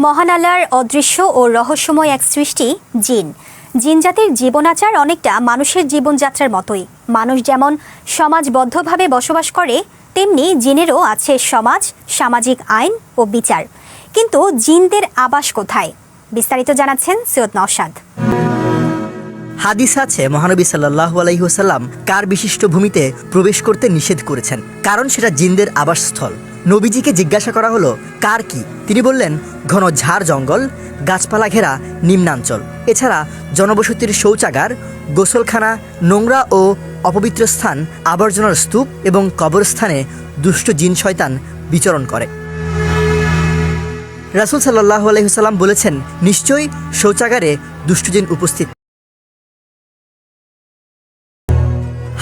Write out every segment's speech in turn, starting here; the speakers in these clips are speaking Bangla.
মহান অদৃশ্য ও রহস্যময় এক সৃষ্টি, জিন। জিন জাতির জীবনাচার অনেকটা মানুষের জীবনযাত্রার মতোই। মানুষ যেমন সমাজবদ্ধভাবে বসবাস করে, তেমনি জিনেরও আছে সমাজ, সামাজিক আইন ও বিচার। কিন্তু জিনদের আবাস কোথায়? বিস্তারিত জানাচ্ছেন সৈয়দ নওশাদ। হাদিস আছে, মহানবী সাল্লাহ আলাইসাল্লাম কার বিশিষ্ট ভূমিতে প্রবেশ করতে নিষেধ করেছেন। কারণ সেটা জিনদের আবাসস্থল। নবীজিকে জিজ্ঞাসা করা হলো, কার কি? তিনি বললেন, ঘন ঝাড় জঙ্গল, গাছপালা ঘেরা, নিম্নাঞ্চল। এছাড়া জনবসতির শৌচাগার, গোসলখানা, নোংরা ও অপবিত্র স্থান, আবর্জনার স্তূপ এবং কবরস্থানে দুষ্ট জিন শয়তান বিচরণ করে। রাসুল সাল্লাহ আলহিহাল্লাম বলেছেন, নিশ্চয়ই শৌচাগারে দুষ্টজিন উপস্থিত।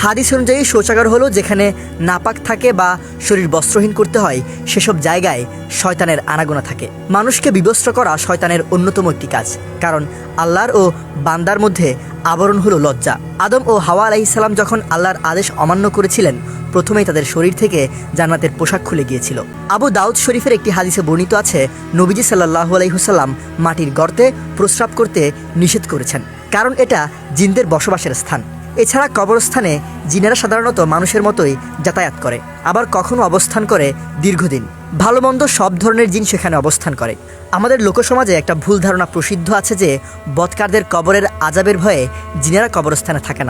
হাদিস অনুযায়ী শৌচাগার হলো যেখানে নাপাক থাকে বা শরীর বস্ত্রহীন করতে হয়, সেসব জায়গায় শয়তানের আনাগোনা থাকে। মানুষকে বিবস্ত্র করা শয়তানের অন্যতম একটি কাজ, কারণ আল্লাহর ও বান্দার মধ্যে আবরণ হলো লজ্জা। আদম ও হাওয়া আলাইসাল্লাম যখন আল্লাহর আদেশ অমান্য করেছিলেন, প্রথমেই তাদের শরীর থেকে জান্নাতের পোশাক খুলে গিয়েছিল। আবু দাউদ শরীফের একটি হাদিসে বর্ণিত আছে, নবীজি সাল্লাহু আলাইহুসাল্লাম মাটির গর্তে প্রস্রাব করতে নিষেধ করেছেন, কারণ এটা জিনদের বসবাসের স্থান। এছাড়া কবরস্থানে জিনেরা সাধারণত মানুষের মতোই যাতায়াত করে, আবার কখনো অবস্থান করে দীর্ঘদিন। ভালো মন্দ সব ধরনের জিন সেখানে অবস্থান করে। আমাদের লোকসমাজে একটা ভুল ধারণা প্রসিদ্ধ আছে যে, বৎকারদের কবরের আজাবের ভয়ে জিনেরা কবরস্থানে থাকে না।